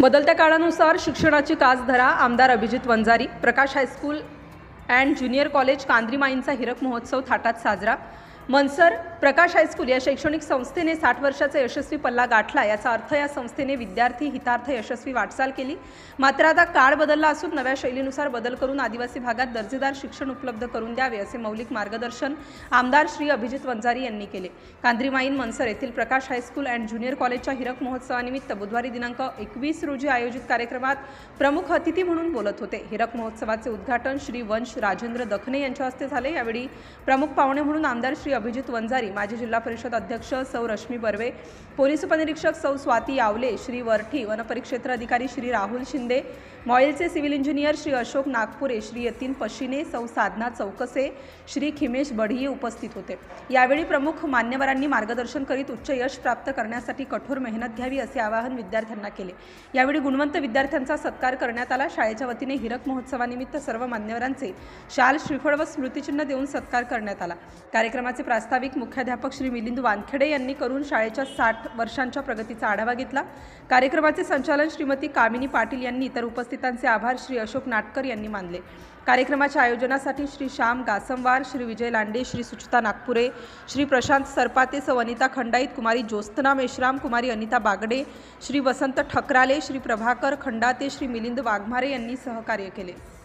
बदलत्या काळानुसार शिक्षणाची कास धरा आमदार Abhijit Wanjari Prakash high school and junior college कांद्रीमाईंचा हिरक महोत्सव थाटात साजरा. मनसर प्रकाश हायस्कूल या शैक्षणिक संस्थेने साठ वर्षाचा यशस्वी पल्ला गाठला. याचा अर्थ या संस्थेने विद्यार्थी हितार्थ यशस्वी वाटचाल केली. मात्र आता काळ बदलला असून नव्या शैलीनुसार बदल करून आदिवासी भागात दर्जेदार शिक्षण उपलब्ध करून द्यावे असे मौलिक मार्गदर्शन आमदार श्री अभिजित वंजारी यांनी केले. कांद्रीमाईन मनसर येथील प्रकाश हायस्कूल अँड ज्युनियर कॉलेजच्या हिरक महोत्सवानिमित्त बुधवारी दिनांक एकवीस रोजी आयोजित कार्यक्रमात प्रमुख अतिथी म्हणून बोलत होते. हिरक महोत्सवाचे उद्घाटन श्री वंश राजेंद्र दखने यांच्या हस्ते झाले. यावेळी प्रमुख पाहुणे म्हणून आमदार श्री अभिजित वंजारी माजी जिल्हा परिषद अध्यक्ष सौ रश्मी बर्वे पोलीस उपनिरीक्षक सौ स्वाती यावले श्री वरठी वनपरिक्षेत्र अधिकारी श्री राहुल शिंदे मॉईलचे सिव्हिल इंजिनियर श्री अशोक नागपुरे श्री यतीन पशिने सौ साधना चौकसे श्री खिमेश बढिये उपस्थित होते. यावेळी प्रमुख मान्यवरांनी मार्गदर्शन करीत उच्च यश प्राप्त करण्यासाठी कठोर मेहनत घ्यावी असे आवाहन विद्यार्थ्यांना केले. यावेळी गुणवंत विद्यार्थ्यांचा सत्कार करण्यात आला. शाळेच्या वतीने हिरक महोत्सवानिमित्त सर्व मान्यवरांचे शाल श्रीफळ व स्मृतिचिन्ह देऊन सत्कार करण्यात आला. कार्यक्रमाचे प्रास्ताविक मुख्याध्यापक श्री मिलिंद वानखेडे यांनी करून शाळेच्या साठ वर्षांच्या प्रगतीचा आढावा घेतला. कार्यक्रमाचे संचालन श्रीमती कामिनी पाटील यांनी तर उपस्थितांचे आभार श्री अशोक नाटकर यांनी मानले. कार्यक्रमाच्या आयोजनासाठी श्री श्याम गासमवार श्री विजय लांडे श्री सुचिता नागपुरे श्री प्रशांत सरपाते सौ अनिता खंडाईत कुमारी ज्योत्सना मेश्राम कुमारी अनिता बागडे श्री वसंत ठकराले श्री प्रभाकर खंडाते श्री मिलिंद वाघमारे यांनी सहकार्य केले.